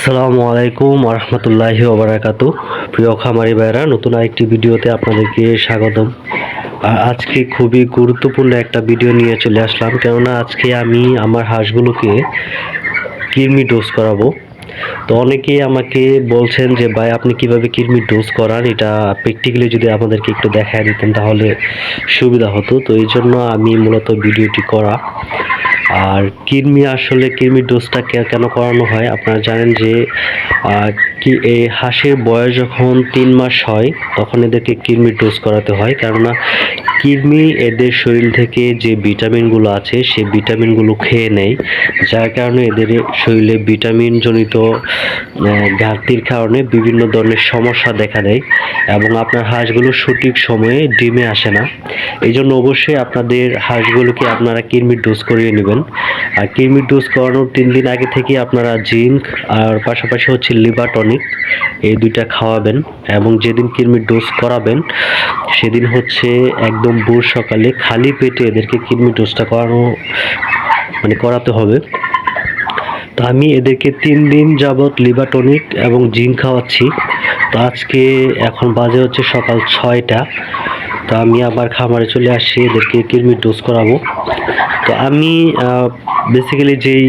আসসালামু আলাইকুম রহমতুল্লাহি ওবরাকাতু প্রিয় খামারি ভাইরা নতুন আরেকটি ভিডিওতে আপনাদেরকে স্বাগতম। আজকে খুবই গুরুত্বপূর্ণ একটা ভিডিও নিয়ে চলে আসলাম, কেননা আজকে আমি আমার হাঁসগুলোকে কৃমি ডোজ করাবো। তো অনেকেই আমাকে বলছেন যে, ভাই, আপনি কীভাবে কৃমি ডোজ করান? এটা প্র্যাকটিক্যালি যদি আমাদেরকে একটু দেখায় দিতেন তাহলে সুবিধা হতো। তো এই জন্য আমি মূলত ভিডিওটি করা। আর কৃমি আসলে কৃমির ডোজটা কেন করানো হয়? আপনারা জানেন যে কি এই হাঁসের বয়স যখন তিন মাস হয়, তখন এদেরকে কৃমির ডোজ করাতে হয়। কেননা কৃমি এদের শরীর থেকে যে ভিটামিনগুলো আছে সেই ভিটামিনগুলো খেয়ে নেয়। যার কারণে এদের শরীরে ভিটামিনজনিত ঘাটতির কারণে বিভিন্ন ধরনের সমস্যা দেখা দেয় এবং আপনার হাঁসগুলো সঠিক সময়ে ডিমে আসে না। এই জন্য অবশ্যই আপনাদের হাঁসগুলোকে আপনারা কৃমির ডোজ করিয়ে নেবেন। আর কৃমির ডোজ করানোর তিন দিন আগে থেকে আপনারা জিঙ্ক আর পাশাপাশি হচ্ছে লিভার টনিক এই দুইটা খাওয়াবেন এবং যেদিন কৃমির ডোজ করাবেন, সেদিন হচ্ছে একদম ভোর সকালে খালি পেটে এদেরকে কৃমির ডোজটা করানো মানে করাতে হবে। তো আমি এদেরকে তিন দিন যাবৎ লিভার টনিক এবং জিঙ্ক খাওয়াচ্ছি। তো আজকে এখন বাজে হচ্ছে সকাল ছয়টা। তো আমি আবার খামারে চলে আসি, এদেরকে কৃমির ডোজ করাবো। তো আমি বেসিক্যালি যেই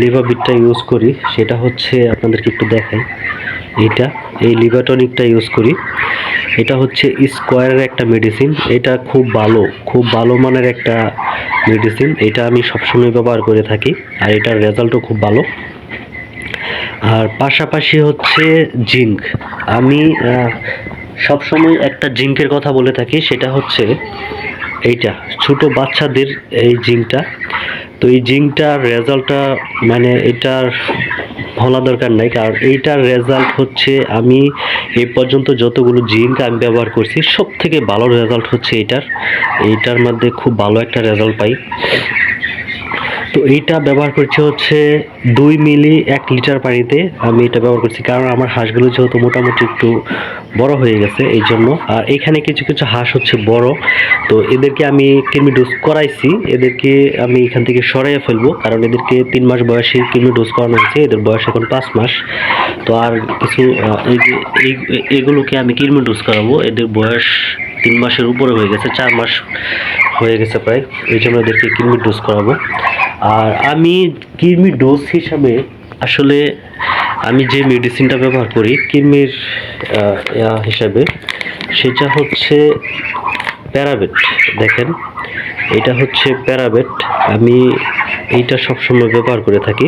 লিভার বিটটা ইউজ করি, সেটা হচ্ছে আপনাদেরকে একটু দেখাই। এটা, এই লিভার টনিকটা ইউজ করি। এটা হচ্ছে স্কোয়ারের একটা মেডিসিন এটা খুব ভালো খুব ভালো মানের একটা মেডিসিন এটা আমি সবসময় ব্যবহার করে থাকি, আর এটার রেজাল্টও খুব ভালো। আর পাশাপাশি হচ্ছে জিঙ্ক। আমি সবসময় একটা জিঙ্কের কথা বলে থাকি, সেটা হচ্ছে এইটা, ছোট বাচ্চাদের এই জিঙ্কটা তো এই জিঙ্কটার রেজাল্টটা মানে এটার বলা দরকার নাই, কারণ এইটার রেজাল্ট হচ্ছে আমি এ পর্যন্ত যতগুলো জিঙ্ক আমি ব্যবহার করছি সব থেকে ভালো রেজাল্ট হচ্ছে এটার এইটার মধ্যে খুব ভালো একটা রেজাল্ট পাই। তো এইটা ব্যবহার করছি হচ্ছে দুই মিলি এক লিটার পানিতে আমি এটা ব্যবহার করছি। কারণ আমার হাঁসগুলো যেহেতু মোটামুটি একটু বড় হয়ে গেছে এই জন্য আর এখানে কিছু কিছু হাঁস হচ্ছে বড়। তো এদেরকে আমি কৃমি ডোজ করাইছি। এদেরকে আমি এখান থেকে সরাইয়া ফেলব। কারণ এদেরকে তিন মাস বয়সে কৃমি ডোজ করানো হয়েছে। এদের বয়স এখন পাঁচ মাস। তো আর কিছু এগুলোকে আমি কৃমি ডোজ করাবো। এদের বয়স তিন মাসের উপরে হয়ে গেছে, চার মাস হয়ে গেছে প্রায়। এই জন্য এদেরকে কৃমির ডোজ করাবো। আর আমি কৃমির ডোজ হিসাবে আসলে আমি যে মেডিসিনটা ব্যবহার করি ইয়া হিসাবে, সেটা হচ্ছে প্যারাবেট দেখেন, এটা হচ্ছে প্যারাবেট আমি এইটা সবসময় ব্যবহার করে থাকি।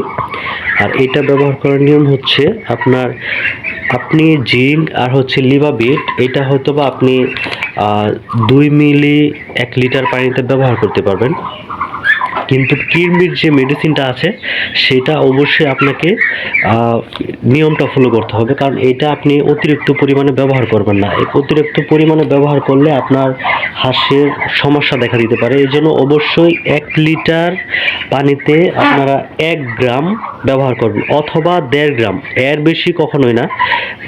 আর এটা ব্যবহার করার নিয়ম হচ্ছে আপনার, আপনি জিঙ্ক আর হচ্ছে লিভাবিট, এটা হয়তো বা আপনি দুই মিলি এক লিটার পানিতে ব্যবহার করতে পারবেন। কিন্তু কৃমির যে মেডিসিনটা আছে, সেটা অবশ্যই আপনাকে নিয়মটা ফলো করতে হবে। কারণ এটা আপনি অতিরিক্ত পরিমাণে ব্যবহার করবেন না। অতিরিক্ত পরিমাণে ব্যবহার করলে আপনার হাঁসের সমস্যা দেখা দিতে পারে। এই জন্য অবশ্যই এক লিটার পানিতে আপনারা এক গ্রাম ব্যবহার করবেন, অথবা দেড় গ্রাম। এর বেশি কখনোই না।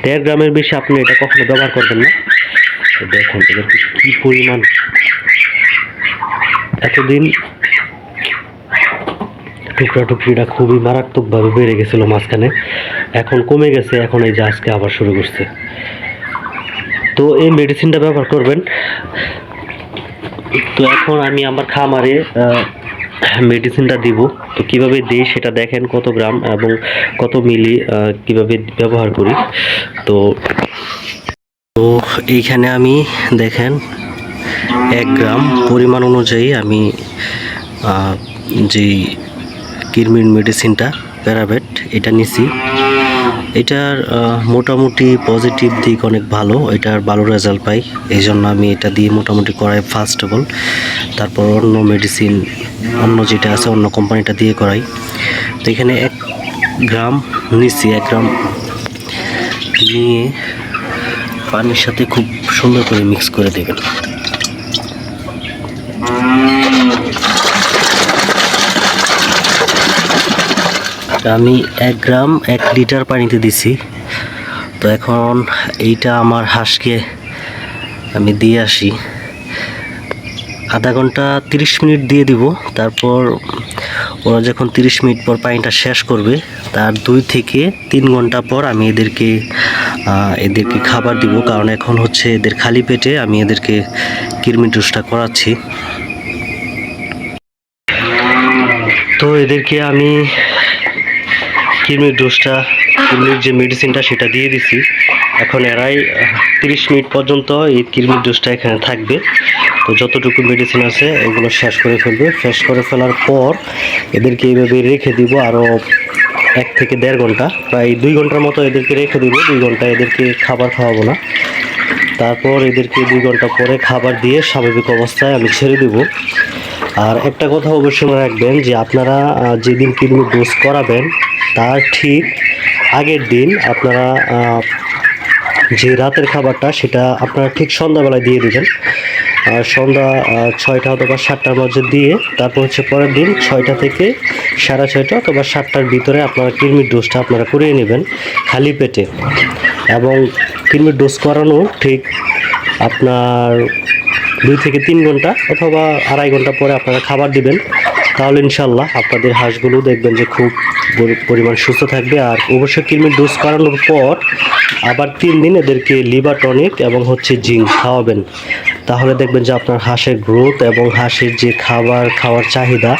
দেড় গ্রামের বেশি আপনি এটা কখনো ব্যবহার করবেন না। দেখুন কী পরিমাণ। এতদিন টুকরা টুকরিটা খুবই মারাত্মকভাবে বেড়ে গেছিল মাঝখানে। এখন কমে গেছে, এখন এই যে আজকে আবার শুরু করছে। তো এই মেডিসিনটা ব্যবহার করবেন। তো এখন আমি আমার খামারে মেডিসিনটা দিব। তো কীভাবে দিই সেটা দেখেন কত গ্রাম এবং কত মিলি কীভাবে ব্যবহার করি। তো তো এইখানে আমি দেখেন এক গ্রাম পরিমাণ অনুযায়ী আমি যেই কৃমির মেডিসিনটা প্যারাবেট এটা নিছি। এটার মোটামুটি পজিটিভ দিক অনেক ভালো, এটার ভালো রেজাল্ট পাই। এই জন্য আমি এটা দিয়ে মোটামুটি করাই ফার্স্ট অফ অল তারপর অন্য মেডিসিন, অন্য যেটা আছে, অন্য কোম্পানিটা দিয়ে করাই। তো এখানে এক গ্রাম নিছি, এক গ্রাম নিয়ে পানির সাথে খুব সুন্দর করে মিক্স করে দেবেন। আমি এক গ্রাম এক লিটার পানিতে দিছি। তো এখন এইটা আমার হাঁসকে আমি দিয়ে আসি। আধা ঘণ্টা তিরিশ মিনিট দিয়ে দিব। তারপর ওরা যখন তিরিশ মিনিট পর পানিটা শেষ করবে, তার দুই থেকে তিন ঘণ্টা পর আমি এদেরকে এদেরকে খাবার দিব। কারণ এখন হচ্ছে এদের খালি পেটে আমি এদেরকে কৃমি ডোজটা করাচ্ছি। তো এদেরকে আমি কৃমির ডোজটা কৃমির যে মেডিসিনটা সেটা দিয়ে দিছি। এখন এরাই তিরিশ মিনিট পর্যন্ত এই কৃমির ডোজটা এখানে থাকবে। তো যতটুকু মেডিসিন আছে, এগুলো শেষ করে ফেলবে। শেষ করে ফেলার পর এদেরকে এইভাবে রেখে দিব আরও এক থেকে দেড় ঘণ্টা। প্রায় দুই ঘণ্টার মতো এদেরকে রেখে দিব, দুই ঘণ্টা এদেরকে খাবার খাওয়াবো না। তারপর এদেরকে দুই ঘণ্টা পরে খাবার দিয়ে স্বাভাবিক অবস্থায় আমি ছেড়ে দেব। আর একটা কথা অবশ্যই রাখবেন যে আপনারা যেদিন কৃমি ডোজ করাবেন তার ঠিক আগের দিন আপনারা যে রাতের খাবারটা সেটা আপনারা ঠিক সন্ধ্যাবেলায় দিয়ে দেবেন। আর সন্ধ্যা ছয়টা অথবা সাতটার মধ্যে দিয়ে তারপর হচ্ছে পরের দিন ছয়টা থেকে সাড়ে ছয়টা অথবা সাতটার ভিতরে আপনারা কৃমির ডোজটা আপনারা করিয়ে নেবেন খালি পেটে। এবং কৃমির ডোজ করানো ঠিক আপনার দুই থেকে তিন ঘণ্টা অথবা আড়াই ঘণ্টা পরে আপনারা খাবার দিবেন। তাহলে ইনশাল্লাহ আপনাদের হাঁসগুলো দেখবেন যে খুব পরিমাণ সুস্থ থাকবে। আর অবশ্যই কৃমির ডোজ করানোর পর আবার তিন দিন এদেরকে লিভার টনিক এবং হচ্ছে জিঙ্ক খাওয়াবেন। তাহলে দেখবেন যে আপনার হাঁসের গ্রোথ এবং হাঁসের যে খাবার খাওয়ার চাহিদা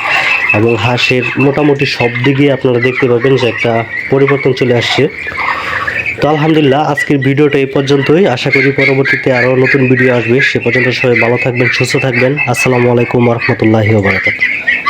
এবং হাঁসের মোটামুটি সব দিকে আপনারা দেখতে পাবেন যে একটা পরিবর্তন চলে আসছে। তো আলহামদুলিল্লাহ আজকের ভিডিওটা এই পর্যন্তই। আশা করি পরবর্তীতে আরও নতুন ভিডিও আসবে। সে পর্যন্ত সবাই ভালো থাকবেন, সুস্থ থাকবেন। আসসালামু আলাইকুম রহমতুল্লাহি ওবরাকাতুহু